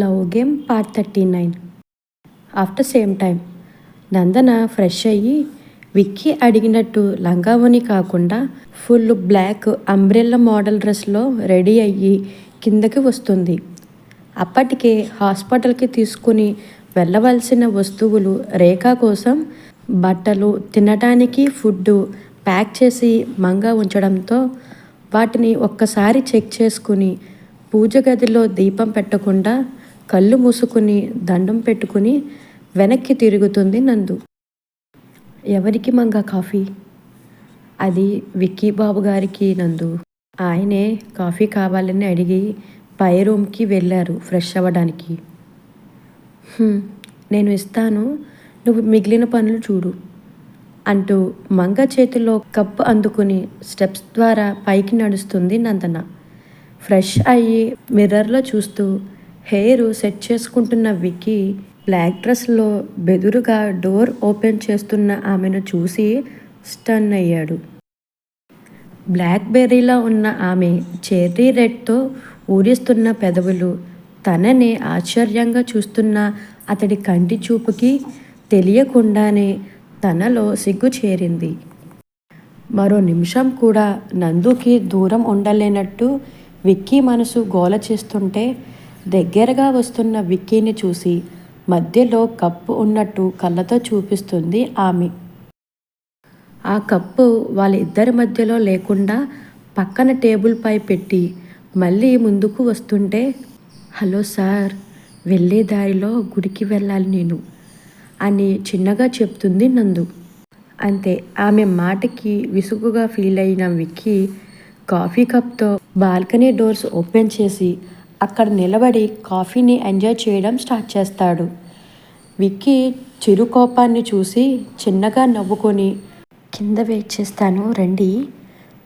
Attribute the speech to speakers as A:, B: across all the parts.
A: Love game part thirty nine. After same time Nandana fresh అయ్యి విక్కీ అడిగినట్టు లంగావోని కాకుండా ఫుల్ బ్లాక్ అంబ్రెల్లా మోడల్ డ్రెస్లో రెడీ అయ్యి కిందకి వస్తుంది. అప్పటికే హాస్పిటల్కి తీసుకుని వెళ్ళవలసిన వస్తువులు రేఖ కోసం బట్టలు తినడానికి ఫుడ్ ప్యాక్ చేసి మంగా ఉంచడంతో వాటిని ఒక్కసారి చెక్ చేసుకుని పూజ గదిలో దీపం పెట్టకుండా కళ్ళు మూసుకుని దండం పెట్టుకుని వెనక్కి తిరుగుతుంది నందు. ఎవరికి మంగ కాఫీ? అది విక్కీ బాబు గారికి నందు. ఆయనే కాఫీ కావాలని అడిగి పై రూమ్కి వెళ్ళారు ఫ్రెష్ అవ్వడానికి. నేను ఇస్తాను. నువ్వు మిగిలిన పనులు చూడు అంటూ మంగ చేతిలో కప్పు అందుకుని స్టెప్స్ ద్వారా పైకి నడుస్తుంది నందన. ఫ్రెష్ అయ్యి మిర్రర్లో చూస్తూ హెయిర్ సెట్ చేసుకుంటున్న విక్కీ బ్లాక్ డ్రెస్లో బెదురుగా డోర్ ఓపెన్ చేస్తున్న ఆమెను చూసి స్టన్ అయ్యాడు. బ్లాక్ బెర్రీలా ఉన్న ఆమె చెర్రీ రెడ్తో ఊరిస్తున్న పెదవులు తనని ఆశ్చర్యంగా చూస్తున్న అతడి కంటి చూపుకి తెలియకుండానే తనలో సిగ్గు చేరింది. మరో నిమిషం కూడా నందుకి దూరం ఉండలేనట్టు విక్కీ మనసు గోల చేస్తుంటే దగ్గరగా వస్తున్న విక్కీని చూసి మధ్యలో కప్పు ఉన్నట్టు కళ్ళతో చూపిస్తుంది ఆమె. ఆ కప్పు వాళ్ళ ఇద్దరి మధ్యలో లేకుండా పక్కన టేబుల్పై పెట్టి మళ్ళీ ముందుకు వస్తుంటే హలో సార్ వెళ్ళే దారిలో గుడికి వెళ్ళాలి నేను అని చిన్నగా చెప్తుంది నందు. అంతే ఆమె మాటకి విసుగుగా ఫీల్ అయిన విక్కీ కాఫీ కప్తో బాల్కనీ డోర్స్ ఓపెన్ చేసి అక్కడ నిలబడి కాఫీని ఎంజాయ్ చేయడం స్టార్ట్ చేస్తాడు. విక్కీ చిరు కోపాన్ని చూసి చిన్నగా నవ్వుకొని కింద వెయిట్ చేస్తాను రండి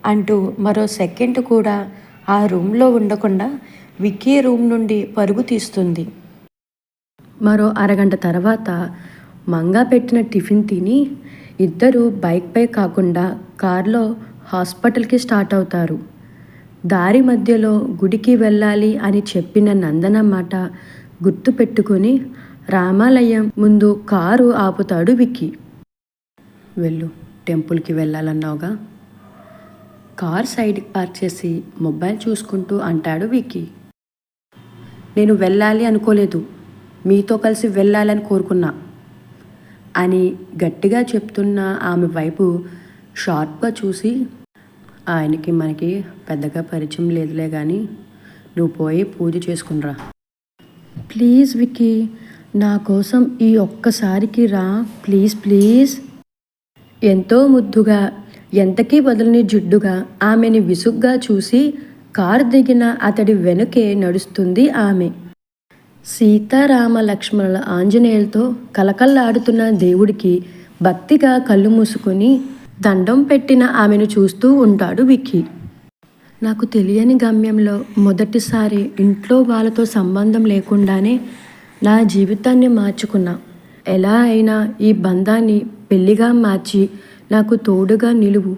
A: అంటూ మరో సెకండ్ కూడా ఆ రూమ్లో ఉండకుండా విక్కీ రూమ్ నుండి పరుగు తీస్తుంది. మరో అరగంట తర్వాత మంగా పెట్టిన టిఫిన్ తిని ఇద్దరు బైక్పై కాకుండా కార్లో హాస్పిటల్కి స్టార్ట్ అవుతారు. దారి మధ్యలో గుడికి వెళ్ళాలి అని చెప్పిన నందన మాట గుర్తు రామాలయం ముందు కారు ఆపుతాడు విక్కీ. వెళ్ళు టెంపుల్కి వెళ్ళాలన్నావుగా. కార్ సైడ్కి పార్క్ చేసి మొబైల్ చూసుకుంటూ అంటాడు విక్కీ. నేను వెళ్ళాలి అనుకోలేదు మీతో కలిసి వెళ్ళాలని కోరుకున్నా అని గట్టిగా చెప్తున్న ఆమె వైపు షార్ప్గా చూసి ఆయనకి మనకి పెద్దగా పరిచయం లేదులే కానీ నువ్వు పోయి పూజ చేసుకునిరా ప్లీజ్ విక్కీ నా కోసం ఈ ఒక్కసారికి రా. Please please. ఎంతో ముద్దుగా ఎంతకీ వదలని జుడ్డుగా ఆమెని విసుగ్గా చూసి కారు దిగిన అతడి వెనుకే నడుస్తుంది ఆమె. సీతారామ లక్ష్మణుల ఆంజనేయులతో కలకల్లాడుతున్న దేవుడికి భక్తిగా కళ్ళు మూసుకొని దండం పెట్టిన ఆమెను చూస్తూ ఉంటాడు విక్కీ. నాకు తెలియని గమ్యంలో మొదటిసారి ఇంట్లో వాళ్ళతో సంబంధం లేకుండానే నా జీవితాన్ని మార్చుకున్నా. ఎలా అయినా ఈ బంధాన్ని పెళ్ళిగా మార్చి నాకు తోడుగా నిలువు.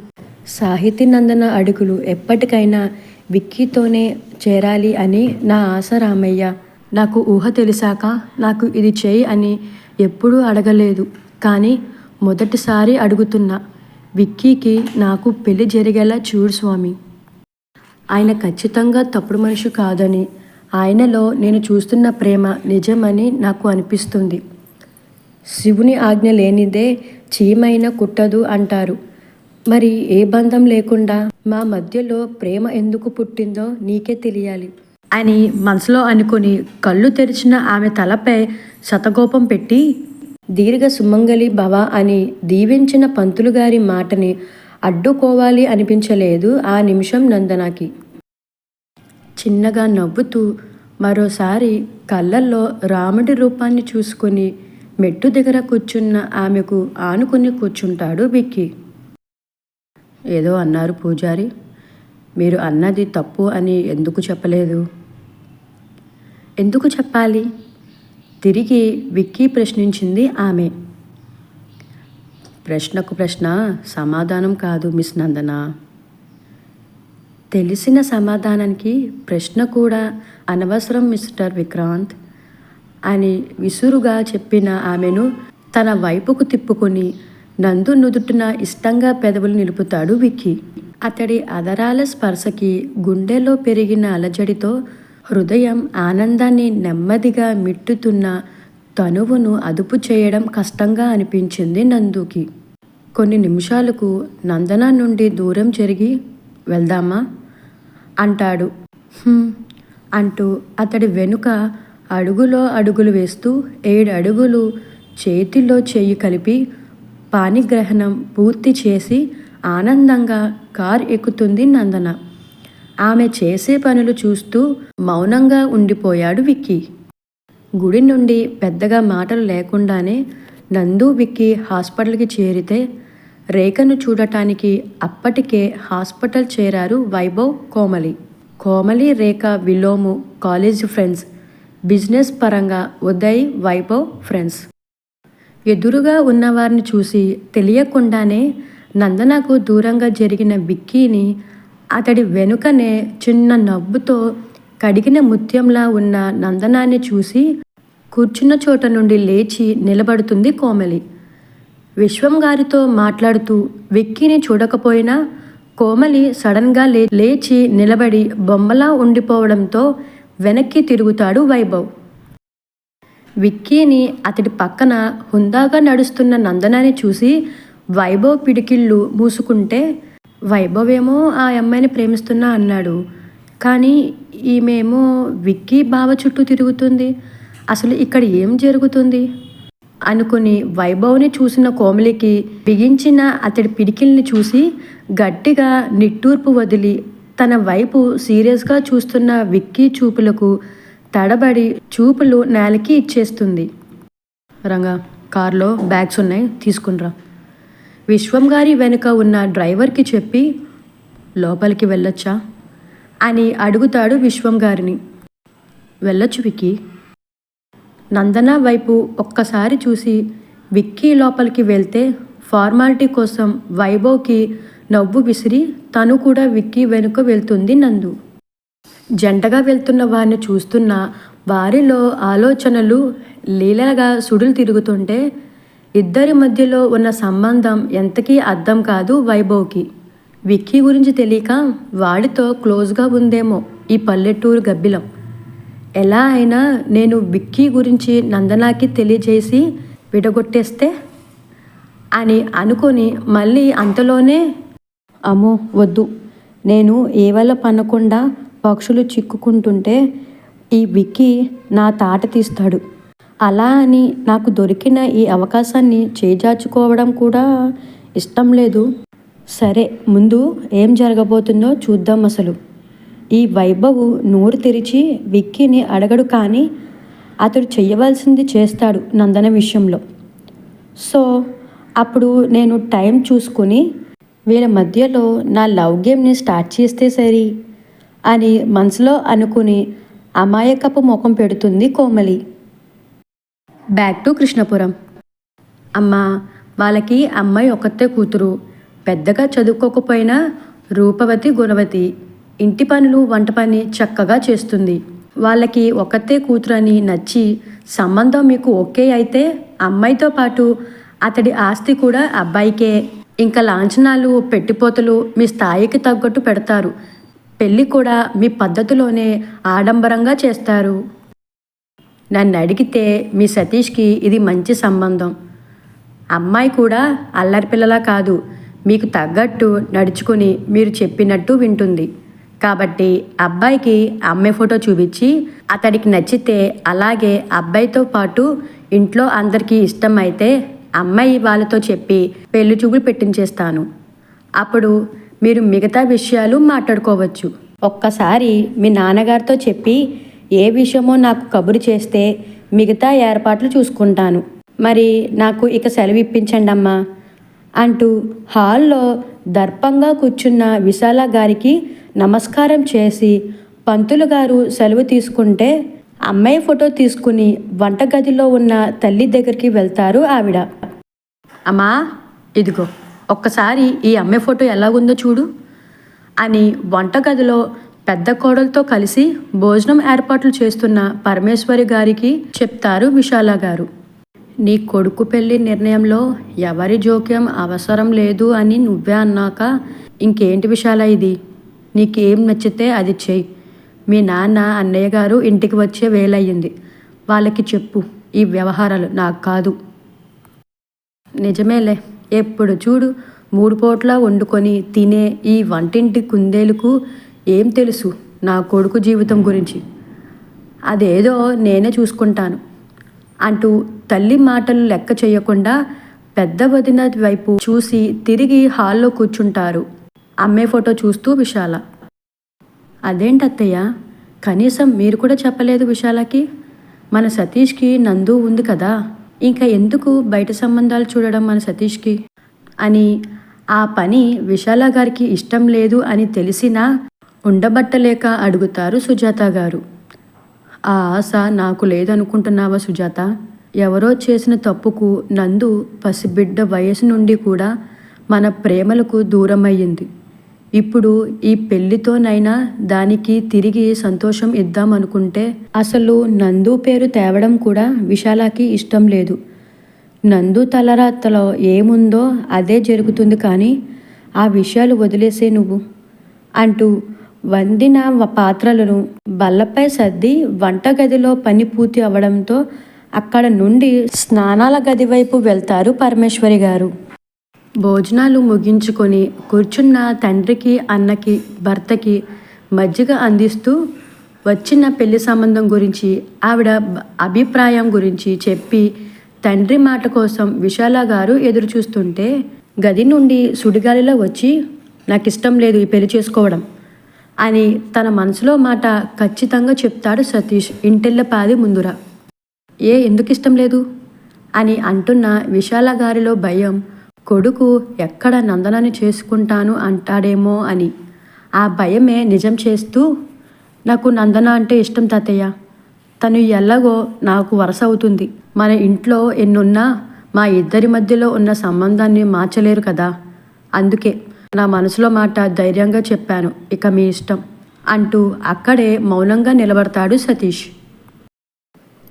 A: సాహితీ నందన అడుగులు ఎప్పటికైనా విక్కీతోనే చేరాలి అని నా ఆశ రామయ్య. నాకు ఊహ తెలిసాక నాకు ఇది చేయి అని ఎప్పుడూ అడగలేదు. కానీ మొదటిసారి అడుగుతున్నా. విక్కీకి నాకు పెళ్ళి జరిగేలా చూడు స్వామి. ఆయన ఖచ్చితంగా తప్పుడు మనిషి కాదని ఆయనలో నేను చూస్తున్న ప్రేమ నిజమని నాకు అనిపిస్తుంది. శివుని ఆజ్ఞ లేనిదే చీమైన కుట్టదు అంటారు. మరి ఏ బంధం లేకుండా మా మధ్యలో ప్రేమ ఎందుకు పుట్టిందో నీకే తెలియాలి. అని మనసులో అనుకుని కళ్ళు తెరిచిన ఆమె తలపై శతగోపం పెట్టి దీర్ఘ సుమంగళి భవ అని దీవించిన పంతులుగారి మాటని అడ్డుకోవాలి అనిపించలేదు ఆ నిమిషం నందనకి. చిన్నగా నవ్వుతూ మరోసారి కళ్ళల్లో రాముడి రూపాన్ని చూసుకొని మెట్టు దగ్గర కూర్చున్న ఆమెకు ఆనుకుని కూర్చుంటాడు విక్కీ. ఏదో అన్నారు పూజారి. మీరు అన్నది తప్పు అని ఎందుకు చెప్పలేదు? ఎందుకు చెప్పాలి? తిరిగి విక్కీ ప్రశ్నించింది ఆమె. ప్రశ్నకు ప్రశ్న సమాధానం కాదు మిస్ నందన. తెలిసిన సమాధానానికి ప్రశ్న కూడా అనవసరం మిస్టర్ విక్రాంత్ అని విసురుగా చెప్పిన ఆమెను తన వైపుకు తిప్పుకొని నందు నుదుటిన ఇష్టంగా పెదవులు నిలుపుతాడు విక్కీ. అతడి అదరాల స్పర్శకి గుండెలో పెరిగిన అలజడితో హృదయం ఆనందాన్ని నెమ్మదిగా మిట్టుతున్న తనువును అదుపు చేయడం కష్టంగా అనిపించింది నందుకి. కొన్ని నిమిషాలకు నందన నుండి దూరం జరిగి వెళ్దామా? అంటాడు. అంటూ అతడి వెనుక అడుగులో అడుగులు వేస్తూ ఏడు అడుగులు చేతిలో చేయి కలిపి పానిగ్రహణం పూర్తి చేసి ఆనందంగా కార్ ఎక్కుతుంది నందన. ఆమె చేసే పనులు చూస్తూ మౌనంగా ఉండిపోయాడు విక్కీ. గుడి నుండి పెద్దగా మాటలు లేకుండానే నందు విక్కీ హాస్పిటల్కి చేరితే రేఖను చూడటానికి అప్పటికే హాస్పిటల్ చేరారు వైభవ్ కోమలి. కోమలి రేఖ విలోము కాలేజ్ ఫ్రెండ్స్ బిజినెస్ పరంగా ఉదయ్ వైభవ్ ఫ్రెండ్స్. ఎదురుగా ఉన్నవారిని చూసి తెలియకుండానే నందనకు దూరంగా జరిగిన విక్కీని అతడి వెనుకనే చిన్న నవ్వుతో కడిగిన ముత్యంలా ఉన్న నందనాన్ని చూసి కూర్చున్న చోట నుండి లేచి నిలబడుతుంది కోమలి. విశ్వం గారితో మాట్లాడుతూ విక్కీని చూడకపోయినా కోమలి సడన్గా లే లేచి నిలబడి బొమ్మలా ఉండిపోవడంతో వెనక్కి తిరుగుతాడు వైభవ్. విక్కీని అతడి పక్కన హుందాగా నడుస్తున్న నందనాన్ని చూసి వైభవ్ పిడికిళ్ళు మూసుకుంటే వైభవ్ ఏమో ఆ అమ్మాయిని ప్రేమిస్తున్నా అన్నాడు. కానీ ఈమెమో విక్కీ బావ చుట్టూ తిరుగుతుంది. అసలు ఇక్కడ ఏం జరుగుతుంది? అనుకుని వైభవ్ని చూసిన కోమలికి బిగించిన అతడి పిడికిల్ని చూసి గట్టిగా నిట్టూర్పు వదిలి తన వైపు సీరియస్గా చూస్తున్న విక్కీ చూపులకు తడబడి చూపులు నేలకి ఇచ్చేస్తుంది. రంగా కారులో బ్యాగ్స్ ఉన్నాయి తీసుకునిరా విశ్వం గారి వెనుక ఉన్న డ్రైవర్కి చెప్పి లోపలికి వెళ్ళొచ్చా? అని అడుగుతాడు విశ్వం గారిని. వెళ్ళొచ్చు విక్కీ. నందన వైపు ఒక్కసారి చూసి విక్కీ లోపలికి వెళ్తే ఫార్మాలిటీ కోసం వైభవ్కి నవ్వు విసిరి తను కూడా విక్కీ వెనుక వెళ్తుంది నందు. జంటగా వెళ్తున్న వారిని చూస్తున్న వారిలో ఆలోచనలు లీలగా సుడులు తిరుగుతుంటే ఇద్దరి మధ్యలో ఉన్న సంబంధం ఎంతకీ అర్థం కాదు వైభవ్కి. విక్కీ గురించి తెలియక వాడితో క్లోజ్గా ఉందేమో ఈ పల్లెటూరు గబ్బిలం. ఎలా అయినా నేను విక్కీ గురించి నందనాకి తెలియజేసి విడగొట్టేస్తే? అని అనుకొని మళ్ళీ అంతలోనే అమ్మో వద్దు. నేను ఏవల పనకుండా పక్షులు చిక్కుకుంటుంటే ఈ విక్కీ నా తాట తీస్తాడు. అలా అని నాకు దొరికిన ఈ అవకాశాన్ని చేజార్చుకోవడం కూడా ఇష్టం లేదు. సరే ముందు ఏం జరగబోతుందో చూద్దాం అసలు. ఈ వైభవ్ నోరు తెరిచి విక్కీని అడగడు కానీ అతడు చెయ్యవలసింది చేస్తాడు నందన విషయంలో. సో అప్పుడు నేను టైం చూసుకుని వీళ్ళ మధ్యలో నా లవ్ గేమ్ని స్టార్ట్ చేస్తే సరి అని మనసులో అనుకుని అమాయకపు ముఖం పెడుతుంది కోమలి. బ్యాక్ టు కృష్ణపురం అమ్మ వాళ్ళకి అమ్మాయి ఒకతే కూతురు. పెద్దగా చదువుకోకపోయినా రూపవతి గుణవతి. ఇంటి పనులు వంట పని చక్కగా చేస్తుంది. వాళ్ళకి ఒకతే కూతురు అని నచ్చి సంబంధం మీకు ఓకే అయితే అమ్మాయితో పాటు అతడి ఆస్తి కూడా అబ్బాయికే. ఇంకా లాంఛనాలు పెట్టిపోతలు మీ స్థాయికి తగ్గట్టు పెడతారు. పెళ్ళి కూడా మీ పద్ధతిలోనే ఆడంబరంగా చేస్తారు. నన్ను అడిగితే మీ సతీష్కి ఇది మంచి సంబంధం. అమ్మాయి కూడా అల్లరి పిల్లలా కాదు మీకు తగ్గట్టు నడుచుకుని మీరు చెప్పినట్టు వింటుంది. కాబట్టి అబ్బాయికి అమ్మాయి ఫోటో చూపించి అతడికి నచ్చితే అలాగే అబ్బాయితో పాటు ఇంట్లో అందరికీ ఇష్టమైతే అమ్మాయి వాళ్ళతో చెప్పి పెళ్ళి చూపులు పెట్టించేస్తాను. అప్పుడు మీరు మిగతా విషయాలు మాట్లాడుకోవచ్చు. ఒక్కసారి మీ నాన్నగారితో చెప్పి ఏ విషయమో నాకు కబురు చేస్తే మిగతా ఏర్పాట్లు చూసుకుంటాను. మరి నాకు ఇక సెలవు ఇప్పించండి అమ్మా అంటూ హాల్లో దర్పంగా కూర్చున్న విశాల గారికి నమస్కారం చేసి పంతులు గారు సెలవు తీసుకుంటే అమ్మాయి ఫోటో తీసుకుని వంటగదిలో ఉన్న తల్లి దగ్గరికి వెళ్తారు ఆవిడ. అమ్మా ఇదిగో ఒక్కసారి ఈ అమ్మాయి ఫోటో ఎలాగుందో చూడు అని వంటగదిలో పెద్ద కోడలతో కలిసి భోజనం ఏర్పాట్లు చేస్తున్న పరమేశ్వరి గారికి చెప్తారు విశాల గారు. నీ కొడుకు పెళ్ళి నిర్ణయంలో ఎవరి జోక్యం అవసరం లేదు అని నువ్వే అన్నాక ఇంకేంటి విశాల ఇది? నీకేం నచ్చితే అది చెయ్యి. మీ నాన్న అన్నయ్య గారు ఇంటికి వచ్చే వేలయ్యింది. వాళ్ళకి చెప్పు ఈ వ్యవహారాలు నాకు కాదు. నిజమేలే ఎప్పుడు చూడు మూడు పూట్ల వండుకొని తినే ఈ వంటింటి కుందేలుకు ఏం తెలుసు నా కొడుకు జీవితం గురించి? అదేదో నేనే చూసుకుంటాను. అంటూ తల్లి మాటలు లెక్క చేయకుండా పెద్ద వదిన వైపు చూసి తిరిగి హాల్లో కూర్చుంటారు. అమ్మే ఫోటో చూస్తూ విశాల. అదేంటత్తయ్య కనీసం మీరు కూడా చెప్పలేదు విశాలకి? మన సతీష్కి నందు ఉంది కదా? ఇంకా ఎందుకు బయట సంబంధాలు చూడడం మన సతీష్కి? అని ఆ పని విశాల గారికి ఇష్టం లేదు అని తెలిసినా ఉండబట్టలేక అడుగుతారు సుజాత గారు. ఆ ఆశ నాకు లేదనుకుంటున్నావా సుజాత? ఎవరో చేసిన తప్పుకు నందు పసిబిడ్డ వయసు నుండి కూడా మన ప్రేమలకు దూరమయ్యింది. ఇప్పుడు ఈ పెళ్ళితోనైనా దానికి తిరిగి సంతోషం ఇద్దామనుకుంటే అసలు నందు పేరు తేవడం కూడా విశాలకి ఇష్టం లేదు. నందు తలరాతలో ఏముందో అదే జరుగుతుంది కానీ ఆ విషయాలు వదిలేసే నువ్వు అంటూ వండిన పాత్రలను బల్లపై సర్ది వంటగదిలో పని పూర్తి అవడంతో అక్కడ నుండి స్నానాల గది వైపు వెళ్తారు పరమేశ్వరి గారు. భోజనాలు ముగించుకొని కూర్చున్న తండ్రికి అన్నకి భర్తకి మజ్జిగ అందిస్తూ వచ్చిన పెళ్ళి సంబంధం గురించి ఆవిడ అభిప్రాయం గురించి చెప్పి తండ్రి మాట కోసం విశాల గారు ఎదురు చూస్తుంటే గది నుండి సుడిగాలిలో వచ్చి నాకు ఇష్టం లేదు ఈ పెళ్ళి చేసుకోవడం. అని తన మనసులో మాట ఖచ్చితంగా చెప్తాడు సతీష్. ఇంటెల్లపాది ముందురా. ఏ ఎందుకు ఇష్టం లేదు? అని అంటున్న విశాల గారిలో భయం. కొడుకు ఎక్కడ నందనని చేసుకుంటాను అంటాడేమో అని. ఆ భయమే నిజం చేస్తూ నాకు నందన అంటే ఇష్టం తాతయ్య. తను ఎలాగో నాకు వరస అవుతుంది. మన ఇంట్లో ఎన్నున్నా మా ఇద్దరి మధ్యలో ఉన్న సంబంధాన్ని మార్చలేరు కదా. అందుకే నా మనసులో మాట ధైర్యంగా చెప్పాను. ఇక మీ ఇష్టం అంటూ అక్కడే మౌనంగా నిలబడతాడు సతీష్.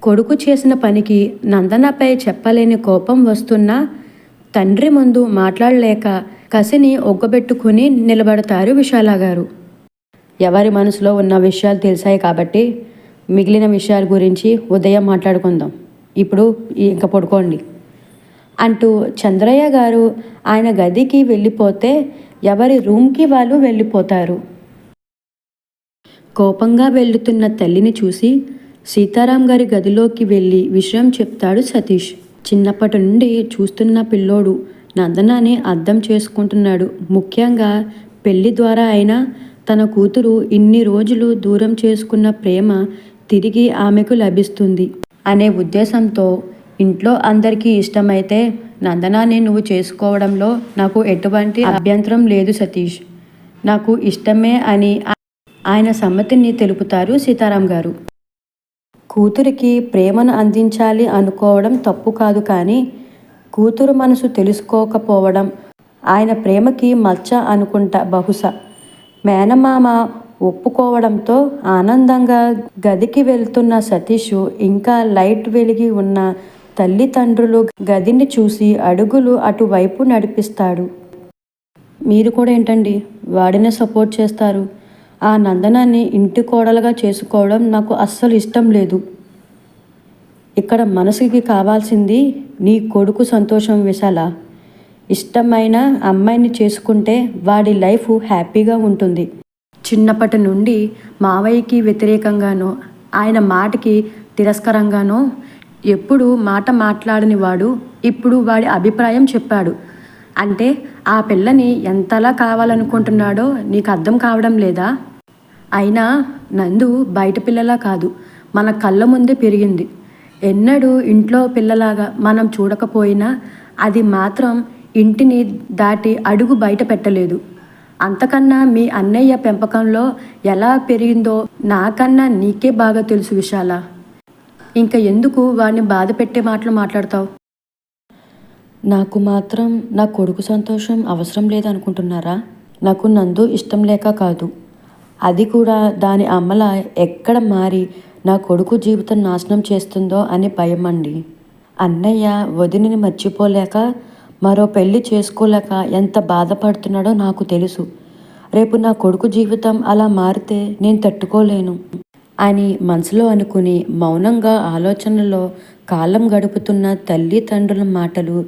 A: కొడుకు చేసిన పనికి నందనపై చెప్పలేని కోపం వస్తున్నా తండ్రి ముందు మాట్లాడలేక కసిని ఒగ్గబెట్టుకుని నిలబడతారు విశాల గారు. ఎవరి మనసులో ఉన్న విషయాలు తెలిసాయి కాబట్టి మిగిలిన విషయాల గురించి ఉదయం మాట్లాడుకుందాం. ఇప్పుడు ఇంకా పడుకోండి. అంటూ చంద్రయ్య గారు ఆయన గదికి వెళ్ళిపోతే ఎవరి రూమ్కి వాళ్ళు వెళ్ళిపోతారు. కోపంగా వెళ్తున్న తల్లిని చూసి సీతారాం గారి గదిలోకి వెళ్ళి విషయం చెప్తాడు సతీష్. చిన్నప్పటి నుండి చూస్తున్న పిల్లోడు నందనాన్ని అర్థం చేసుకుంటున్నాడు. ముఖ్యంగా పెళ్ళి ద్వారా అయినా తన కూతురు ఇన్ని రోజులు దూరం చేసుకున్న ప్రేమ తిరిగి ఆమెకు లభిస్తుంది అనే ఉద్దేశంతో ఇంట్లో అందరికీ ఇష్టమైతే నందనాన్ని నువ్వు చేసుకోవడంలో నాకు ఎటువంటి అభ్యంతరం లేదు సతీష్. నాకు ఇష్టమే అని ఆయన సమ్మతిని తెలుపుతారు సీతారాం గారు. కూతురికి ప్రేమను అందించాలి అనుకోవడం తప్పు కాదు కానీ కూతురు మనసు తెలుసుకోకపోవడం ఆయన ప్రేమకి మచ్చ అనుకుంటా బహుశా. మేనమామ ఒప్పుకోవడంతో ఆనందంగా గదికి వెళ్తున్న సతీష్ ఇంకా లైట్ వెలిగి ఉన్న తల్లిదండ్రులు గదిని చూసి అడుగులు అటువైపు నడిపిస్తాడు. మీరు కూడా ఏంటండి? వాడినే సపోర్ట్ చేస్తారు. ఆ నందనాన్ని ఇంటి కోడలుగా చేసుకోవడం నాకు అస్సలు ఇష్టం లేదు. ఇక్కడ మనసుకి కావాల్సింది నీ కొడుకు సంతోషం విశాల. ఇష్టమైన అమ్మాయిని చేసుకుంటే వాడి లైఫ్ హ్యాపీగా ఉంటుంది. చిన్నప్పటి నుండి మావయ్యకి వ్యతిరేకంగానో ఆయన మాటకి తిరస్కరంగానో ఎప్పుడు మాట మాట్లాడని వాడు ఇప్పుడు వాడి అభిప్రాయం చెప్పాడు. అంటే ఆ పిల్లని ఎంతలా కావాలనుకుంటున్నాడో నీకు అర్థం కావడం లేదా? అయినా నందు బయట పిల్లలా కాదు మన కళ్ళ ముందే పెరిగింది. ఎన్నడూ ఇంట్లో పిల్లలాగా మనం చూడకపోయినా అది మాత్రం ఇంటిని దాటి అడుగు బయట పెట్టలేదు. అంతకన్నా మీ అన్నయ్య పెంపకంలో ఎలా పెరిగిందో నాకన్నా నీకే బాగా తెలుసు విశాల. ఇంకా ఎందుకు వాడిని బాధ పెట్టే మాటలు మాట్లాడతావు? నాకు మాత్రం నా కొడుకు సంతోషం అవసరం లేదనుకుంటున్నారా? నాకు నందు ఇష్టం లేక కాదు. అది కూడా దాని అమ్మల ఎక్కడ మారి నా కొడుకు జీవితం నాశనం చేస్తుందో అని భయం అండి అన్నయ్య వదినని మర్చిపోలేక మరో పెళ్ళి చేసుకోలేక ఎంత బాధపడుతున్నాడో నాకు తెలుసు. రేపు నా కొడుకు జీవితం అలా మారితే నేను తట్టుకోలేను. అని మనసులో అనుకుని మౌనంగా ఆలోచనలో కాలం గడుపుతున్న తల్లిదండ్రుల మాటలు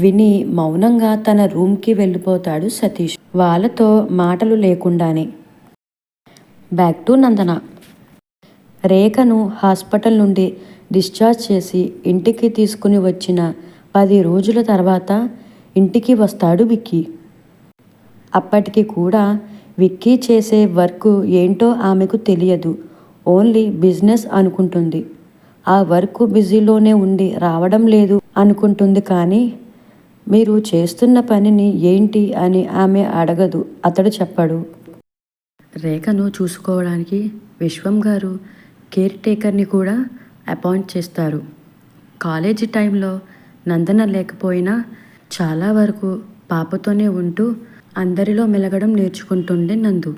A: విని మౌనంగా తన రూమ్కి వెళ్ళిపోతాడు సతీష్. వాళ్ళతో మాటలు లేకుండానే. Back to Nandana. రేఖను హాస్పిటల్ నుండి డిశ్చార్జ్ చేసి ఇంటికి తీసుకుని వచ్చిన పది రోజుల తర్వాత ఇంటికి వస్తాడు విక్కీ. అప్పటికి కూడా విక్కీ చేసే వర్క్ ఏంటో ఆమెకు తెలియదు. ఓన్లీ బిజినెస్ అనుకుంటుంది. ఆ వర్క్ బిజీలోనే ఉండి రావడం లేదు అనుకుంటుంది కానీ మీరు చేస్తున్న పనిని ఏంటి అని ఆమె అడగదు అతడు చెప్పడు. రేఖను చూసుకోవడానికి విశ్వం గారు కేర్ టేకర్ని కూడా అపాయింట్ చేస్తారు. కాలేజీ టైంలో నందన లేకపోయినా చాలా వరకు పాపతోనే ఉంటూ అందరిలో మెలగడం నేర్చుకుంటుండే నందు.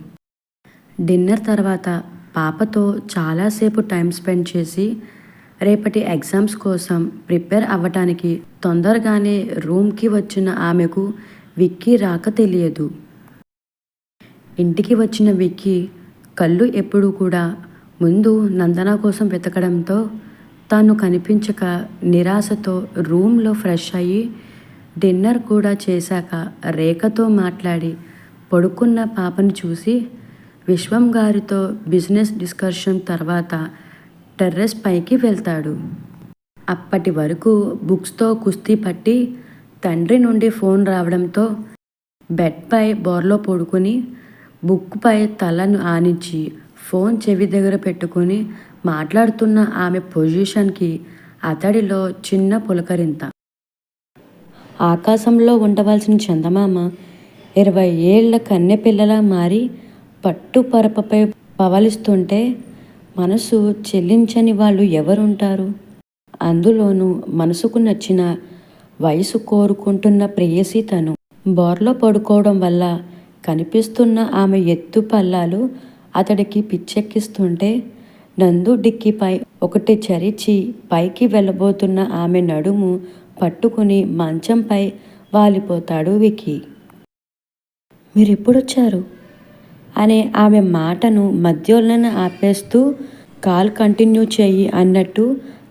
A: డిన్నర్ తర్వాత పాపతో చాలాసేపు టైం స్పెండ్ చేసి రేపటి ఎగ్జామ్స్ కోసం ప్రిపేర్ అవ్వటానికి తొందరగానే రూమ్కి వచ్చిన ఆమెకు విక్కీ రాక తెలియదు. ఇంటికి వచ్చిన విక్కీ కళ్ళు ఎప్పుడూ కూడా ముందు నందన కోసం వెతకడంతో తాను కనిపించక నిరాశతో రూమ్లో ఫ్రెష్ అయ్యి డిన్నర్ కూడా చేశాక రేఖతో మాట్లాడి పడుకున్న పాపను చూసి విశ్వం గారితో బిజినెస్ డిస్కషన్ తర్వాత టెర్రస్ పైకి వెళ్తాడు. అప్పటి వరకు బుక్స్తో కుస్తీ పట్టి తండ్రి నుండి ఫోన్ రావడంతో బెడ్పై బోర్లో పడుకుని బుక్పై తలను ఆనించి ఫోన్ చెవి దగ్గర పెట్టుకుని మాట్లాడుతున్న ఆమె పొజిషన్కి అతడిలో చిన్న పులకరింత. ఆకాశంలో ఉండవలసిన చందమామ ఇరవై ఏళ్ళ కన్నె పిల్లలా మారి పట్టుపరపపై పవలిస్తుంటే మనసు చెల్లించని వాళ్ళు ఎవరుంటారు? అందులోనూ మనసుకు నచ్చిన వయసు కోరుకుంటున్న ప్రేయసి తను. బోర్లో పడుకోవడం వల్ల కనిపిస్తున్న ఆమె ఎత్తు పల్లాలు అతడికి పిచ్చెక్కిస్తుంటే నందు డిక్కిపై ఒకటి చరిచి పైకి వెళ్ళబోతున్న ఆమె నడుము పట్టుకుని మంచంపై వాలిపోతాడు వికి. మీరెప్పుడొచ్చారు? అనే ఆమె మాటను మధ్యలోనే ఆపేస్తూ కాల్ కంటిన్యూ చెయ్యి అన్నట్టు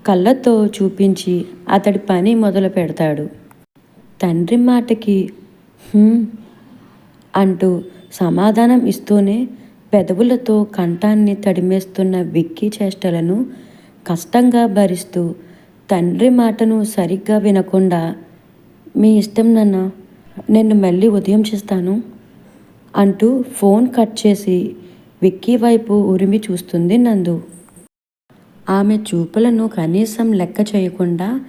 A: కళ్ళతో చూపించి అతడి పని మొదలు పెడతాడు. తండ్రి మాటకి అంటూ సమాధానం ఇస్తూనే పెదవులతో కంఠాన్ని తడిమేస్తున్న విక్కీ చేష్టలను కష్టంగా భరిస్తూ తండ్రి మాటను సరిగ్గా వినకుండా మీ ఇష్టం నన్న నేను మళ్ళీ ఉదయం చేస్తాను. అంటూ ఫోన్ కట్ చేసి విక్కీ వైపు ఉరిమి చూస్తుంది నందు. ఆమె చూపులను కనీసం లెక్క చేయకుండా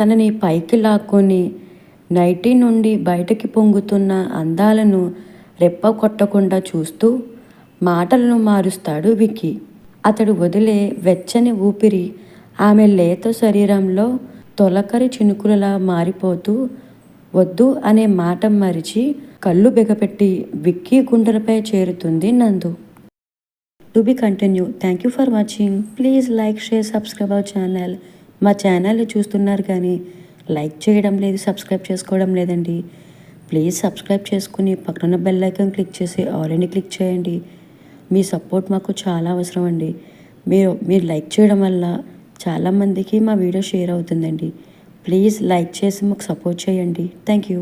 A: తనని పైకి లాక్కొని నైటీ నుండి బయటకి పొంగుతున్న అందాలను రెప్ప కొట్టకుండా చూస్తూ మాటలను మారుస్తాడు విక్కీ. అతడు వదిలే వెచ్చని ఊపిరి ఆమె లేత శరీరంలో తొలకరి చినుకులలా మారిపోతూ వద్దు అనే మాట మరిచి కళ్ళు బిగపెట్టి విక్కీ గుండెలపై చేరుతుంది Nandu. To be continue thank you for watching. Please like share subscribe our channel. మా ఛానల్ చూస్తున్నారు కానీ లైక్ చేయడం లేదు సబ్స్క్రైబ్ చేసుకోవడం లేదండి. ప్లీజ్ సబ్స్క్రైబ్ చేసుకుని పక్కన బెల్ ఐకాన్ క్లిక్ చేసి ఆల్రెడీ క్లిక్ చేయండి. మీ సపోర్ట్ మాకు చాలా అవసరం అండి. మీరు మీరు లైక్ చేయడం వల్ల చాలామందికి మా వీడియో షేర్ అవుతుందండి. ప్లీజ్ లైక్ చేసి మాకు సపోర్ట్ చేయండి. Thank you.